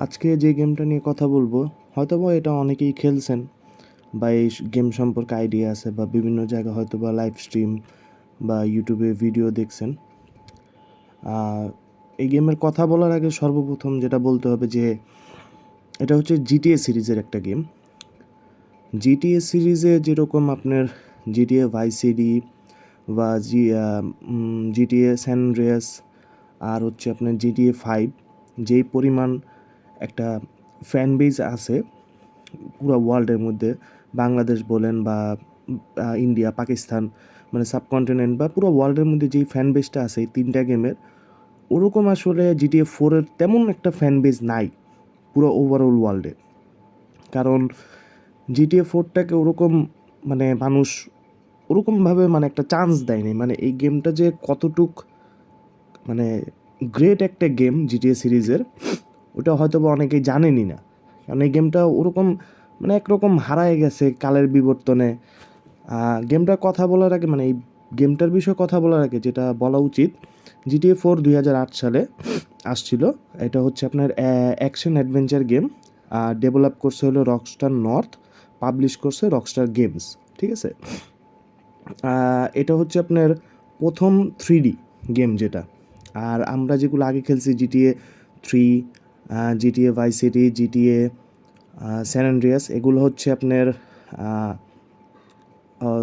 আজকে যে গেমটা নিয়ে কথা বলব হয়তো বা এটা অনেকেই খেলছেন বা এই গেম সম্পর্কে আইডিয়া আছে বা বিভিন্ন জায়গায় হয়তো বা লাইভ স্ট্রিম বা ইউটিউবে ভিডিও দেখছেন। এই গেমের কথা বলার আগে সর্বপ্রথম যেটা বলতে হবে যে, এটা হচ্ছে জিটিএ সিরিজের একটা গেম। জিটিএ সিরিজে যেরকম আপনার জিটিএ ভাইসিডি বা জি জিটিএ স্যান রেয়াস আর হচ্ছে আপনার জিটিএ ফাইভ যেই পরিমাণ একটা ফ্যান বেজ আছে, পুরো ওয়ার্ল্ডের মধ্যে। বাংলাদেশ বলেন বা ইন্ডিয়া পাকিস্তান মানে সাবকন্টিনেন্ট বা পুরো ওয়ার্ল্ডের মধ্যে যেই ফ্যান বেজটা আছে, এই তিনটা গেমের ওরকম আসলে জিটিএ ফোরের তেমন একটা ফ্যান বেজ নাই পুরো ওভারঅল ওয়ার্ল্ডে কারণ জিটিএ ফোরটাকে ওরকম মানে মানুষ ওরকমভাবে মানে একটা চান্স দেয়নি। মানে এই গেমটা যে কতটুক মানে গ্রেট একটা গেম জিটিএ সিরিজের ওটা হয়তো বা অনেকেই জানেনই না। কারণ এই গেমটা ওরকম মানে একরকম হারায় গেছে কালের বিবর্তনে। গেমটার কথা বলার আগে মানে এই গেমটার বিষয়ে কথা বলার আগে যেটা বলা উচিত জিটিএ ফোর দুই হাজার আট সালে আসছিল। এটা হচ্ছে আপনার অ্যাকশন অ্যাডভেঞ্চার গেম ডেভেলপ করছে হলো রকস্টার নর্থ পাবলিশ করছে রকস্টার গেমস ঠিক আছে? এটা হচ্ছে আপনার প্রথম থ্রি গেম যেটা। আর আমরা যেগুলো আগে খেলছি GTA three GTA Vice City GTA San Andreas এগুলো হচ্ছে আপনার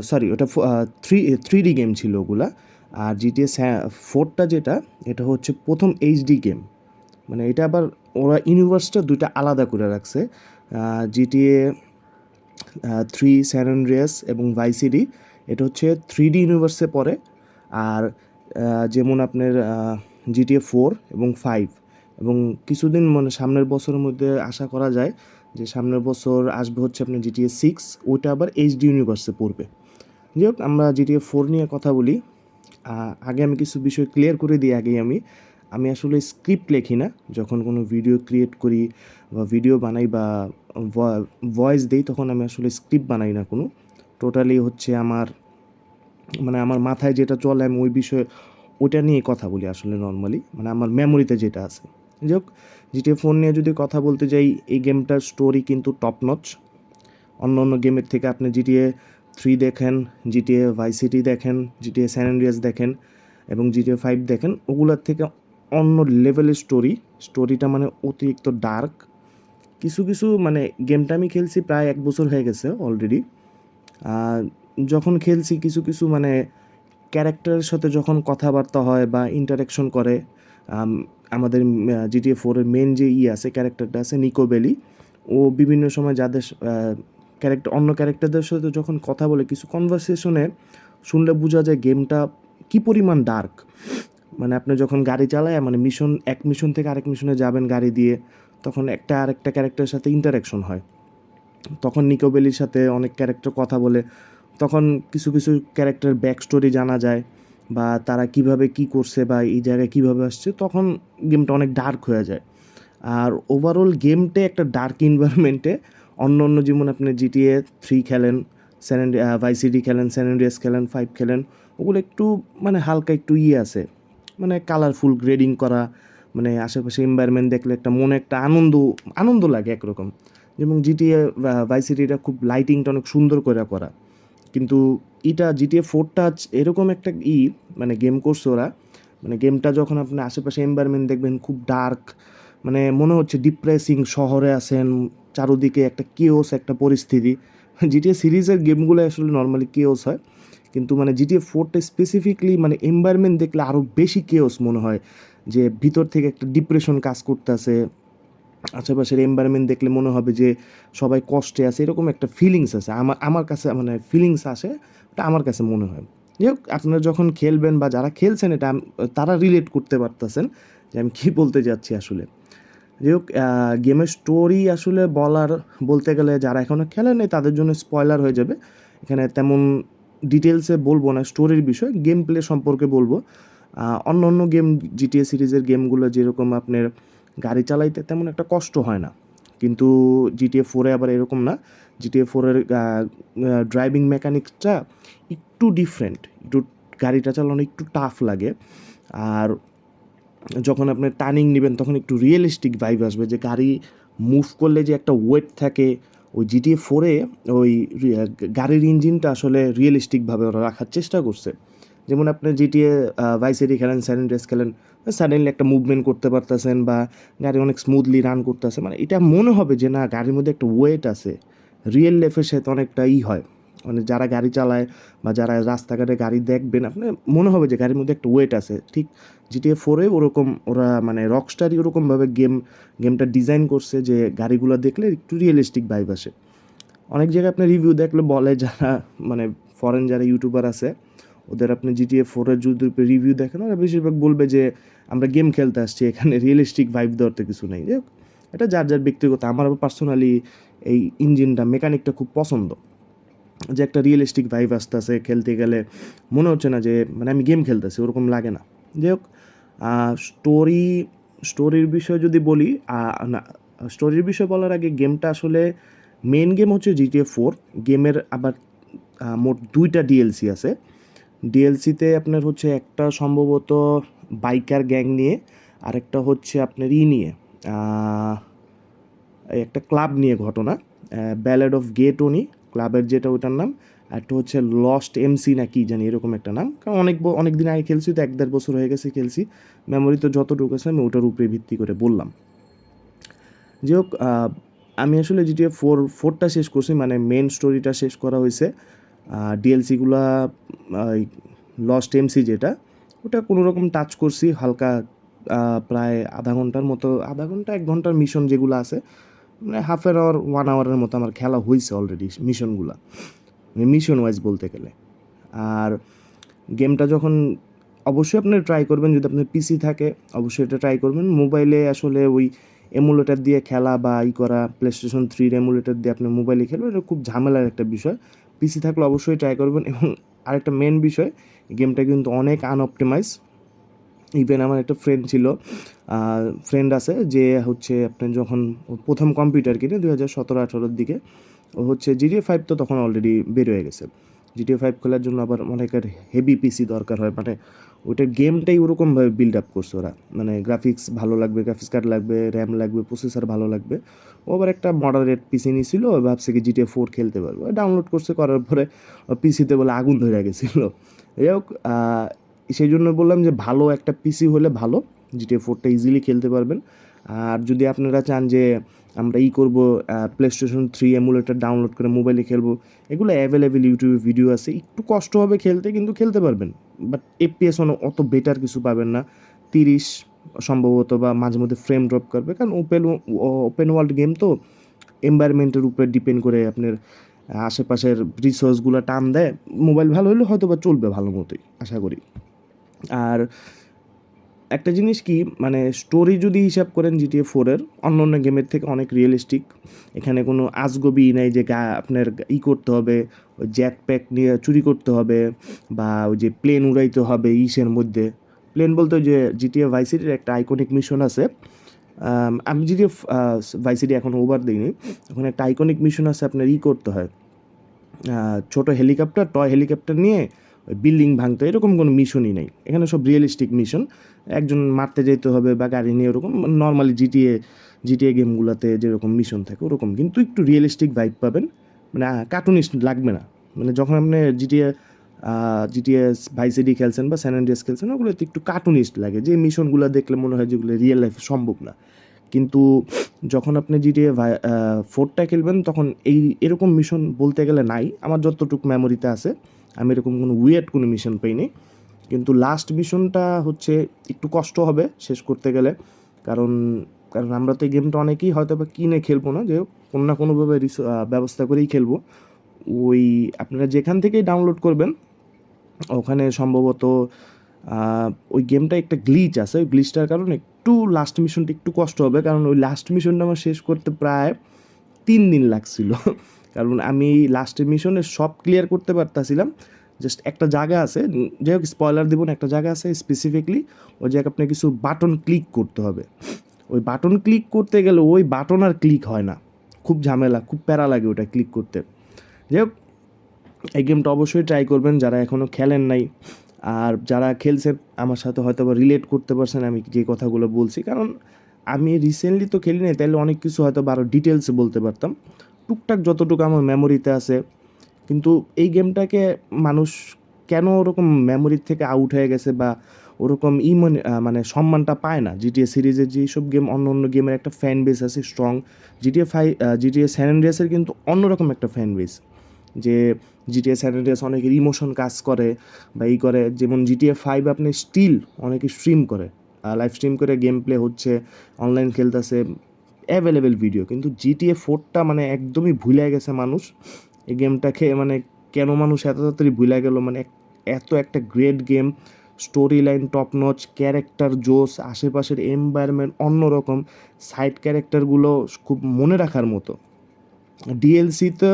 সরি ওটা থ্রি থ্রি ডি গেম ছিল ওগুলা। আর জিটিএ ফোরটা যেটা, এটা হচ্ছে প্রথম এইচডি গেম মানে এটা আবার ওরা ইউনিভার্সটা দুইটা আলাদা করে রাখছে। জিটিএ থ্রি স্যান অ্যান্ড্রিয়াস এবং ভাই ভাইসিডি এটা হচ্ছে থ্রি ডি ইউনিভার্সে পড়ে। আর যেমন আপনার জিটিএ ফোর এবং ফাইভ এবং কিছুদিন মানে সামনের বছরের মধ্যে আশা করা যায় যে সামনের বছর আসবে হচ্ছে আপনার জিটিএ সিক্স ওইটা আবার এইচডি ইউনিভার্সে পড়বে। যাই হোক, আমরা জিটিএ ফোর নিয়ে কথা বলি। আগে আমি কিছু বিষয় ক্লিয়ার করে দিই, আগেই আমি। আমি আসলে স্ক্রিপ্ট লেখি না। যখন কোনো ভিডিও ক্রিয়েট করি বা ভিডিও বানাই বা ভয়েস দিই, তখন আমি আসলে স্ক্রিপ্ট বানাই না কোনো। টোটালি হচ্ছে আমার মানে আমার মাথায় যেটা চলে, আমি ওই বিষয়ে, ওইটা নিয়ে কথা বলি আসলে নর্মালি মানে আমার মেমোরিতে যেটা আছে। যাই হোক জিটিএ ফোন নিয়ে যদি কথা বলতে যাই, এই গেমটার স্টোরি কিন্তু টপ নচ অন্য অন্য গেমের থেকে আপনি জিটিএ থ্রি দেখেন জিটিএ ভাইসিটি দেখেন জিটিএ স্যান অ্যান্ড্রিয়াস দেখেন এবং জিটিএ ফাইভ দেখেন, ওগুলোর থেকে অন্য লেভেলের স্টোরি স্টোরিটা মানে অতিরিক্ত ডার্ক কিছু কিছু মানে গেমটা আমি খেলছি প্রায় এক বছর হয়ে গেছে অলরেডি যখন খেলছি, কিছু কিছু মানে ক্যারেক্টারের সাথে যখন কথাবার্তা হয় বা ইন্টারাকশন করে আমাদের জিটিএ ফোরের মেন যে ই আছে ক্যারেক্টারটা আছে নিকো বেলি ও বিভিন্ন সময় যাদের ক্যারেক্টার অন্য ক্যারেক্টারদের সাথে যখন কথা বলে, কিছু কনভারসেশনে শুনলে বোঝা যায় গেমটা কী পরিমাণ ডার্ক মানে আপনি যখন গাড়ি চালায় মানে মিশন এক মিশন থেকে আরেক মিশনে যাবেন গাড়ি দিয়ে, তখন একটা আরেকটা ক্যারেক্টারের সাথে ইন্টারাকশন হয়। তখন নিকোবেলির সাথে অনেক ক্যারেক্টার কথা বলে, তখন কিছু কিছু ক্যারেক্টার ব্যাক স্টোরি জানা যায়। বা তারা কীভাবে কি করছে বা এই জায়গায় কীভাবে আসছে, তখন গেমটা অনেক ডার্ক হয়ে যায়। আর ওভারঅল গেমটে একটা ডার্ক ইনভায়রনমেন্টে অন্য অন্য যেমন আপনি জিটিএ থ্রি খেলেন স্যান ভাইসিডি খেলেন স্যান খেলেন ফাইভ খেলেন, ওগুলো একটু মানে হালকা একটু ইয়ে আছে। মানে কালারফুল গ্রেডিং করা মানে আশেপাশে এনভায়রনমেন্ট দেখলে একটা মনে একটা আনন্দ আনন্দ লাগে একরকম। যেমন জিটিএ ভাইসিটিটা খুব লাইটিংটা অনেক সুন্দর করে করা। কিন্তু এটা জিটিএ ফোরটা এরকম একটা ই মানে গেম করছে ওরা মানে গেমটা যখন আপনি আশেপাশে এনভায়রনমেন্ট দেখবেন খুব ডার্ক মানে মনে হচ্ছে ডিপ্রেসিং শহরে আছেন, চারোদিকে একটা কেওস একটা পরিস্থিতি। জিটিএ সিরিজের গেমগুলো আসলে নর্মালি কেওস হয়। কিন্তু মানে জিটিএ ফোরটা স্পেসিফিকলি মানে এনভায়রনমেন্ট দেখলে আরও বেশি কেওস মনে হয়, যে ভিতর থেকে একটা ডিপ্রেশন কাজ করতেছে। আশেপাশের এনভায়রনমেন্ট দেখলে মনে হবে যে সবাই কষ্টে আছে, এরকম একটা ফিলিংস আছে। আমার আমার কাছে মানে ফিলিংস আসে ওটা আমার কাছে মনে হয়। যাই হোক, আপনারা যখন খেলবেন বা যারা খেলছেন এটা তারা রিলেট করতে পারতেছেন যে আমি কী বলতে যাচ্ছি আসলে। যাই হোক গেমের স্টোরি আসলে বলার বলতে গেলে যারা এখনও খেলেনি তাদের জন্য স্পয়লার হয়ে যাবে। এখানে তেমন ডিটেলসে বলব না স্টোরির বিষয় গেম প্লে সম্পর্কে বলব। অন্য অন্য গেম জিটিএ সিরিজের গেমগুলো যেরকম আপনার গাড়ি চালাইতে তেমন একটা কষ্ট হয় না। কিন্তু জিটিএ ফোরে আবার এরকম না। জিটিএ ফোরের ড্রাইভিং মেকানিক্সটা একটু ডিফারেন্ট একটু গাড়িটা চালানো একটু টাফ লাগে। আর যখন আপনি টার্নিং নেবেন, তখন একটু রিয়েলিস্টিক ভাইব আসবে যে গাড়ি মুভ করলে যে একটা ওয়েট থাকে, ওই জিটিএ ফোরে ওই গাড়ির ইঞ্জিনটা আসলে রিয়েলিস্টিকভাবে ওরা রাখার চেষ্টা করছে। যেমন আপনি জিটিএ ভাইসেরি খেলেন স্যান ড্রেস খেলেন সাডেনলি একটা মুভমেন্ট করতে পারতেছেন বা গাড়ি অনেক স্মুথলি রান করতেছে। মানে এটা মনে হবে যে না, গাড়ির মধ্যে একটা ওয়েট আছে। রিয়েল লাইফের সাথে অনেকটা ই হয়। মানে যারা গাড়ি চালায় বা যারা রাস্তাঘাটে গাড়ি দেখবেন আপনার মনে হবে যে গাড়ির মধ্যে একটা ওয়েট আছে। ঠিক জিটিএ ফোরে ওরকম ওরা মানে রকস্টারই ওরকমভাবে গেম গেমটা ডিজাইন করছে যে গাড়িগুলো দেখলে একটু রিয়েলিস্টিক ভাইব আসে। অনেক জায়গায় আপনি রিভিউ দেখলে বলে যারা মানে ফরেন যারা ইউটিউবার আছে ওদের আপনি জিটিএ ফোরের যদি রিভিউ দেখেন, ওরা বেশিরভাগ বলবে যে আমরা গেম খেলতে আসছি, এখানে রিয়েলিস্টিক ভাইব দেওয়ার তো কিছু নেই। এটা যার যার ব্যক্তিগত, আমার পার্সোনালি এই ইঞ্জিনটা মেকানিকটা খুব পছন্দ। যে একটা রিয়েলিস্টিক ভাইব আসতেছে, খেলতে গেলে মনে হচ্ছে না যে মানে আমি গেম খেলতেছি, ওরকম লাগে না। যাই হোক স্টোরি স্টোরির বিষয়ে যদি বলি না স্টোরির বিষয় বলার আগে গেমটা আসলে মেন গেম হচ্ছে জিটিএ ফোর গেমের আবার মোট দুইটা ডিএলসি আছে। ডিএলসিতে আপনার হচ্ছে একটা সম্ভবত বাইকার গ্যাং নিয়ে, আরেকটা হচ্ছে আপনার ই নিয়ে একটা ক্লাব নিয়ে ঘটনা ব্যালেড অফ গে টোনি ক্লাবের যেটা ওটার নাম একটা হচ্ছে লস্ট এমসি না কি জানি এরকম একটা নাম, কারণ অনেক অনেক দিন আগে খেলছি, তো এক দেড় বছর হয়ে গেছে খেলছি মেমোরি তো যতটুকু আছে আমি ওটার উপরে ভিত্তি করে বললাম। যাই হোক আমি আসলে জিটিএ ফোর ফোরটা শেষ করছি মানে মেন স্টোরিটা শেষ করা হয়েছে। ডিএলসিগুলা লস্ট এমসি যেটা, ওটা কোনো রকম টাচ করছি হালকা প্রায় আধা ঘণ্টার মতো, আধা ঘণ্টা, এক ঘণ্টার মিশন যেগুলো আছে মানে হাফ অ্যান আওয়ার ওয়ান আওয়ারের মতো আমার খেলা হয়েছে অলরেডি মিশনগুলো মিশন ওয়াইজ বলতে গেলে। আর গেমটা যখন অবশ্যই আপনি ট্রাই করবেন, যদি আপনার পিসি থাকে, অবশ্যই এটা ট্রাই করবেন। মোবাইলে আসলে ওই এমুলেটার দিয়ে খেলা বা ই করা প্লে স্টেশন থ্রির এমুলেটার দিয়ে আপনি মোবাইলে খেলবেন, এটা খুব ঝামেলার একটা বিষয়। পিসি থাকলে অবশ্যই ট্রাই করবেন। এবং আরেকটা মেন বিষয় গেমটা কিন্তু অনেক আনঅপটিমাইজ ইভেন আমার একটা ফ্রেন্ড ছিল ফ্রেন্ড আছে যে হচ্ছে আপনার যখন প্রথম কম্পিউটার কিনে দু হাজার সতেরো আঠারোর দিকে, ও হচ্ছে জিডিএ ফাইভ তো তখন অলরেডি বের হয়ে গেছে। জিডিএ ফাইভ খেলার জন্য আবার অনেকের হেভি পিসি দরকার হয়। মানে ওইটার গেমটাই ওরকমভাবে বিল্ড আপ করছে ওরা। মানে গ্রাফিক্স ভালো লাগবে গ্রাফিক্স কার্ড লাগবে র্যাম লাগবে প্রসেসর ভালো লাগবে। ও আবার একটা মডারেট পিসি নিয়েছিল ভাবছে কি জিটিএ ফোর খেলতে পারবে। ডাউনলোড করছে, করার পরে পিসিতে বলে আগুন ধরে গেছিল। যাই হোক সেই জন্য বললাম যে ভালো একটা পিসি হলে ভালো। জিটিএ ফোরটা ইজিলি খেলতে পারবেন। আর যদি আপনারা চান যে আমরা ই করব play station three emulator download করে মোবাইলে খেলব। এগুলো অ্যাভেলেবেল ইউটিউবে ভিডিও আছে। একটু কষ্ট হবে খেলতে, কিন্তু খেলতে পারবেন। বাট এফপিএস অত বেটার কিছু পাবেন না। তিরিশ সম্ভবত বা মাঝে মধ্যে ফ্রেম ড্রপ করবে। কারণ ওপেন ওপেন ওয়ার্ল্ড গেম তো এনভায়রনমেন্টের উপরে ডিপেন্ড করে আপনার আশেপাশের রিসোর্সগুলো টান দেয়। মোবাইল ভালো হলে হয়তো বা চলবে ভালো মতোই, আশা করি। আর একটা জিনিস কি মানে স্টোরি যদি হিসাব করেন জিটিএ ফোরের অন্য অন্য গেমের থেকে অনেক রিয়েলিস্টিক এখানে কোনো আজগবি নাই যে গা, আপনার ই করতে হবে, ওই জ্যাক প্যাক নিয়ে চুরি করতে হবে, বা ওই যে প্লেন উড়াইতে হবে ইসের মধ্যে। প্লেন বলতে যে জিটিএ ভাইসিটির একটা আইকনিক মিশন আছে। আমি জিটিএ ভাইসিটি এখন ওভার দিইনি, ওখানে একটা আইকনিক মিশন আছে আপনার ই করতে হয়। ছোট হেলিকপ্টার টয় হেলিকপ্টার নিয়ে বিল্ডিং ভাঙতে, এরকম কোনো মিশনই নেই। এখানে সব রিয়েলিস্টিক মিশন একজন মারতে যেতে হবে বা গাড়ি নিয়ে ওরকম নর্মালি জিটিএ জিটিএ গেমগুলোতে যেরকম মিশন থাকে, ওরকম। কিন্তু একটু রিয়েলিস্টিক ভাইব পাবেন। মানে কার্টুনিস্ট লাগবে না। মানে যখন আপনি জিটিএ জিটিএস ভাইসিডি খেলছেন বা স্যান অ্যান্ড্রিয়াস খেলছেন, ওগুলোতে একটু কার্টুনিস্ট লাগে। যে মিশনগুলো দেখলে মনে হয় যেগুলো রিয়েল লাইফে সম্ভব না। কিন্তু যখন আপনি জিটিএ ফোরটা খেলবেন, তখন এই, এরকম মিশন বলতে গেলে নাই। আমার যতটুকু মেমোরিতে আছে। আমি এরকম কোনো উইয়ার্ড কোনো মিশন পাইনি। কিন্তু লাস্ট মিশনটা হচ্ছে একটু কষ্ট হবে শেষ করতে গেলে। কারণ কারণ আমরা তো এই গেমটা অনেকেই হয়তো বা কিনে খেলব না, যে কোনো না কোনোভাবে ব্যবস্থা করেই খেলব। ওই আপনারা যেখান থেকেই ডাউনলোড করবেন, ওখানে সম্ভবত ওই গেমটা একটা গ্লিচ আছে। ওই গ্লিচটার কারণে একটু লাস্ট মিশনটা একটু কষ্ট হবে। কারণ ওই লাস্ট মিশনটা আমার শেষ করতে প্রায় তিন দিন লাগছিল। কারণ আমি লাস্টের মিশনে সব ক্লিয়ার করতে পারতাছিলাম। জাস্ট একটা জায়গা আছে যাই হোক স্পয়লার দিব না, একটা জায়গা আছে স্পেসিফিকলি ওই জায়গায় আপনার কিছু বাটন ক্লিক করতে হবে। ওই বাটন ক্লিক করতে গেলে ওই বাটন আর ক্লিক হয় না। খুব ঝামেলা, খুব প্যারা লাগে ওটা ক্লিক করতে। যাই হোক এই গেমটা অবশ্যই ট্রাই করবেন, যারা এখনও খেলেন নাই। আর যারা খেলছেন, আমার সাথে হয়তো বা রিলেট করতে পারছেন, আমি যে কথাগুলো বলছি। কারণ আমি রিসেন্টলি তো খেলি নাই তাহলে অনেক কিছু হয়তো আরও ডিটেলসে বলতে পারতাম। টুকটাক যতটুকু আমার মেমোরিতে আছে, কিন্তু এই গেমটাকে মানুষ কেন ওরকম মেমোরির থেকে আউট হয়ে গেছে বা ওরকম ই মনে মানে সম্মানটা পায় না? জিটিএ সিরিজের যেসব গেম অন্য অন্য গেমের একটা ফ্যান বেস আছে strong GTA five GTA San অ্যান্ড্রিয়াসের কিন্তু অন্যরকম একটা ফ্যান বেস যে জিটিএ স্যান অ্যান্ড্রিয়াস অনেকের ইমোশন কাজ করে বা ই করে, যেমন জিটিএ ফাইভ আপনি স্টিল অনেকে স্ট্রিম করে লাইভ স্ট্রিম করে গেম প্লে হচ্ছে অনলাইন খেলতেছে অ্যাভেলেবেল ভিডিও কিন্তু জিটিএ ফোরটা মানে একদমই ভুলে গেছে মানুষ। এই গেমটাকে মানে কেন মানুষ এত তাড়াতাড়ি ভুলে গেল? মানে এত একটা great game story line top notch character জোস আশেপাশের এনভায়রনমেন্ট অন্যরকম সাইড ক্যারেক্টারগুলো খুব মনে রাখার মতো। ডিএলসিতে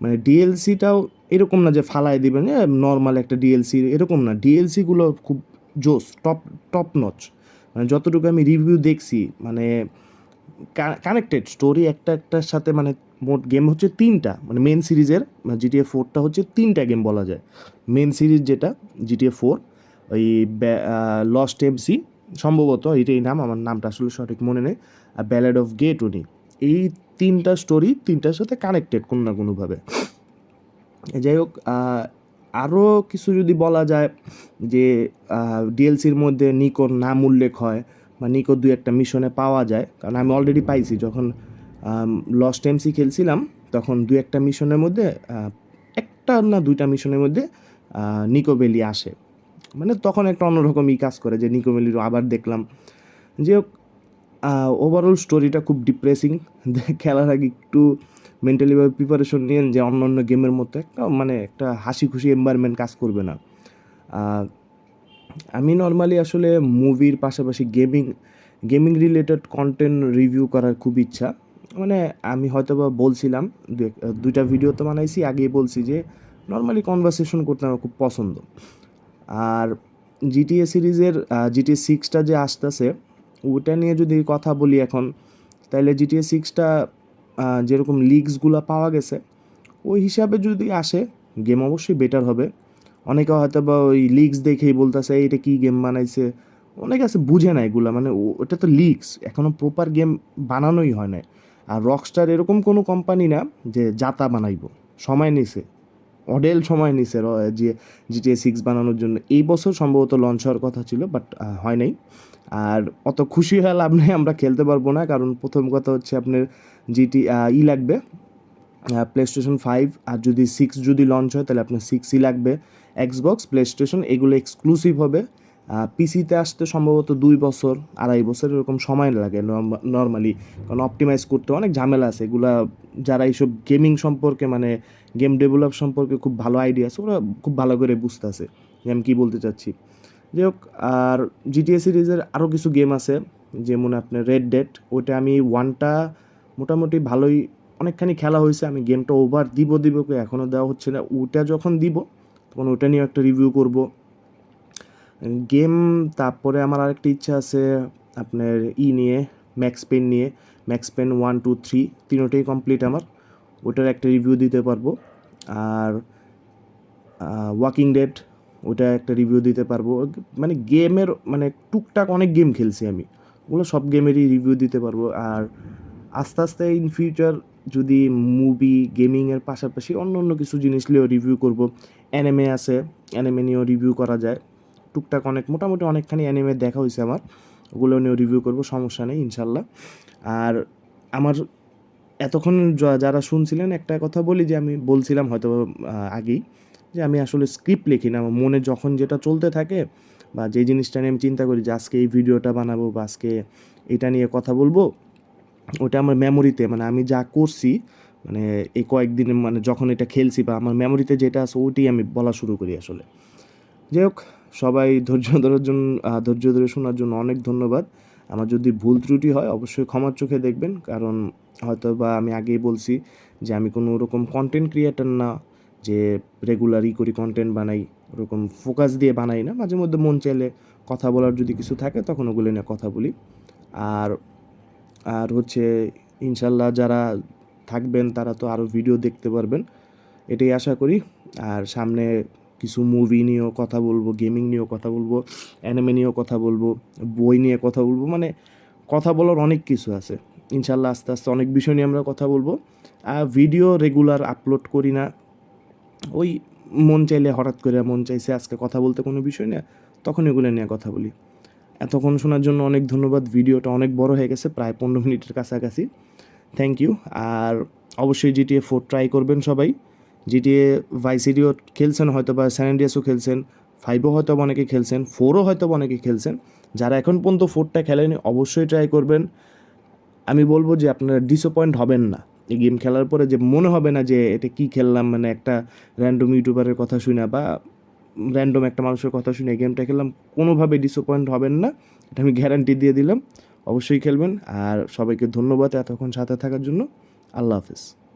মানে ডিএলসিটাও এরকম না যে ফালায় দিবেন নর্মাল একটা ডিএলসি এরকম না। ডিএলসিগুলো খুব জোস টপ টপ নচ মানে যতটুকু আমি রিভিউ দেখছি মানে কানেক্টেড স্টোরি একটা, একটার সাথে মানে মোট গেম হচ্ছে তিনটা। মানে মেন সিরিজের জিটিএ ফোরটা হচ্ছে তিনটা গেম বলা যায়। মেন সিরিজ যেটা জিটিএ ফোর ওই লস্ট এমসি সম্ভবত এটাই নাম, আমার নামটা আসলে সঠিক মনে নেই। আর ব্যালেড অফ গেট উনি এই তিনটা স্টোরি তিনটার সাথে কানেক্টেড কোনো না কোনোভাবে। যাই হোক আরও কিছু যদি বলা যায় যে ডিএলসির মধ্যে নিকোর নাম উল্লেখ হয় বা নিকো দুই একটা মিশনে পাওয়া যায়। কারণ আমি অলরেডি পাইছি যখন লস্ট এমসি খেলছিলাম তখন দুই একটা মিশনের মধ্যে একটা না দুইটা মিশনের মধ্যে আহ, নিকো বেলি আসে। মানে তখন একটা অন্যরকম ই কাজ করে যে নিকো বেলির আবার দেখলাম। যে ওভারঅল স্টোরিটা খুব ডিপ্রেসিং খেলার আগে একটু মেন্টালিভাবে প্রিপারেশন নিয়েন যে অন্য অন্য গেমের মতো একটা মানে একটা হাসি খুশি এনভায়রনমেন্ট কাজ করবে না। আমি নর্মালি আসলে মুভির পাশাপাশি gaming gaming related content review করার খুব ইচ্ছা। মানে আমি হয়তো বা বলছিলাম দুইটা ভিডিও তো বানাইছি, আগেই বলছি যে নর্মালি কনভারসেশন করতে আমার খুব পছন্দ। আর জিটিএ সিরিজের জিটিএ সিক্সটা যে আসতেছে, ওটা নিয়ে যদি কথা বলি এখন তাহলে জিটিএ সিক্সটা যেরকম লিগসগুলো পাওয়া গেছে, ওই হিসাবে যদি আসে গেম অবশ্যই বেটার হবে। অনেকে হয়তো বা ওই লিক্স দেখেই বলতেছে এটা কী গেম বানাইছে? অনেকে আছে বুঝে না এগুলো মানে ওটা তো লিক্স এখনও প্রপার গেম বানানোই হয় না আর রকস্টার এরকম কোনো কোম্পানি না যে জাতা বানাইবো, সময় নিছে। অডেল সময় নিছে যে জিটিএ সিক্স বানানোর জন্য। এই বছর সম্ভবত লঞ্চ হওয়ার কথা ছিল বাট হয় নাই। আর অত খুশি হয়ে লাভ নেই, আমরা খেলতে পারব না, কারণ প্রথম কথা হচ্ছে আপনার জিটি ই লাগবে। প্লে স্টেশন ফাইভ আর যদি সিক্স যদি লঞ্চ হয়, তাহলে আপনার সিক্সই লাগবে। এক্সবক্স প্লে স্টেশন এগুলো এক্সক্লুসিভ হবে। পিসিতে আসতে সম্ভবত দুই বছর, আড়াই বছর এরকম সময় লাগে নর্মালি কারণ অপটিমাইজ করতে অনেক ঝামেলা আছে। এগুলা যারা এইসব গেমিং সম্পর্কে মানে গেম ডেভেলপ সম্পর্কে খুব ভালো আইডিয়া আছে, ওরা খুব ভালো করে বুঝতেছে যে আমি কী বলতে চাচ্ছি। যাই হোক, আর জিটিএ সিরিজের আরও কিছু গেম আছে, যেমন আপনার রেড ডেট ওটা আমি ওয়ানটা মোটামুটি ভালোই, অনেকখানি খেলা হয়েছে। আমি গেমটা ওভার দিব দিব এখনও দেওয়া হচ্ছে না। ওটা যখন দিব তখন ওটা নিয়ে একটা রিভিউ করব। গেম তারপরে আমার আরেকটা ইচ্ছা আছে আপনার ই নিয়ে ম্যাক্স পেন নিয়ে। Max Payne one two three তিনোটাই complete আমার। ওটার একটা রিভিউ দিতে পারব। আর ওয়াকিং ডেড ওটা একটা রিভিউ দিতে পারব। মানে গেমের মানে টুকটাক অনেক গেম খেলছি আমি। ওগুলো সব গেমেরই রিভিউ দিতে পারব। আর আস্তে আস্তে ইন ফিউচার যদি মুভি গেমিংয়ের পাশাপাশি অন্য অন্য কিছু জিনিস নিয়েও রিভিউ করব। অ্যানিমে আছে অ্যানিমে নিয়েও রিভিউ করা যায়। টুকটাক অনেক, মোটামুটি অনেকখানি অ্যানিমে দেখা হয়েছে আমার। ওগুলো নিয়েও রিভিউ করব, সমস্যা নেই, ইনশাল্লাহ। আর আমার এতক্ষণ যারা শুনছিলেন, একটা কথা বলি যে আমি বলছিলাম হয়তো আগেই যে আমি আসলে স্ক্রিপ্ট লিখি না। আমার মনে যখন যেটা চলতে থাকে বা যে জিনিসটা নিয়ে আমি চিন্তা করি যে আজকে এই ভিডিওটা বানাবো বা আজকে এটা নিয়ে কথা বলব ওটা আমার মেমোরিতে মানে আমি যা করছি মানে এই কয়েকদিনে মানে যখন এটা খেলছি বা আমার মেমোরিতে যেটা আছে, ওইটাই আমি বলা শুরু করি আসলে। যাই হোক, সবাই ধৈর্য ধরার জন্য ধৈর্য ধরে শোনার জন্য অনেক ধন্যবাদ। আমার যদি ভুল ত্রুটি হয়, অবশ্যই ক্ষমার চোখে দেখবেন, কারণ হয়তো বা আমি আগেই বলছি যে আমি কোনো ওরকম কন্টেন্ট ক্রিয়েটার না, যে রেগুলারই করি কন্টেন্ট বানাই, ওরকম ফোকাস দিয়ে বানাই না। মাঝে মধ্যে মন চাইলে কথা বলার যদি কিছু থাকে, তখন ওগুলো নিয়ে কথা বলি। আর আর হচ্ছে ইনশাল্লাহ যারা থাকবেন তারা তো আরও ভিডিও দেখতে পারবেন। এটাই আশা করি। আর সামনে কিছু মুভি নিয়েও কথা বলব গেমিং নিয়েও কথা বলব অ্যানিমে নিয়েও কথা বলব, বই নিয়ে কথা বলব মানে কথা বলার অনেক কিছু আছে। ইনশাল্লাহ আস্তে আস্তে অনেক বিষয় নিয়ে আমরা কথা বলব। আর ভিডিও রেগুলার আপলোড করি না। ওই মন চাইলে হঠাৎ করে মন চাইছে আজকে কথা বলতে কোনো বিষয় না তখন এগুলো নিয়ে কথা বলি। এতক্ষণ শোনার জন্য অনেক ধন্যবাদ। ভিডিওটা অনেক বড় হয়ে গেছে, প্রায় পনেরো মিনিটের কাছাকাছি। থ্যাংক ইউ আর অবশ্যই জিটিএ ফোর ট্রাই করবেন সবাই। জিটিএ ভাই সিডিও খেলছেন হয়তো বা স্যান্ডিয়াসও খেলছেন ফাইভও হয়তো অনেকে খেলছেন ফোরও হয়তো অনেকে খেলছেন। যারা এখন পর্যন্ত ফোরটা খেলেনি, অবশ্যই ট্রাই করবেন। আমি বলব যে আপনারা ডিসঅ্যাপয়েন্ট হবেন না। এই গেম খেলার পরে যে মনে হবে না যে এটা কী খেললাম মানে একটা র্যান্ডম ইউটিউবারের কথা শুনে বা র্যান্ডম একটা মানুষের কথা শুনে গেমটা খেললাম। কোনোভাবে ডিসঅ্যাপয়েন্ট হবেন না। এটা আমি গ্যারান্টি দিয়ে দিলাম। অবশ্যই খেলবেন। আর সবাইকে ধন্যবাদ এতক্ষণ সাথে থাকার জন্য। আল্লাহ হাফেজ।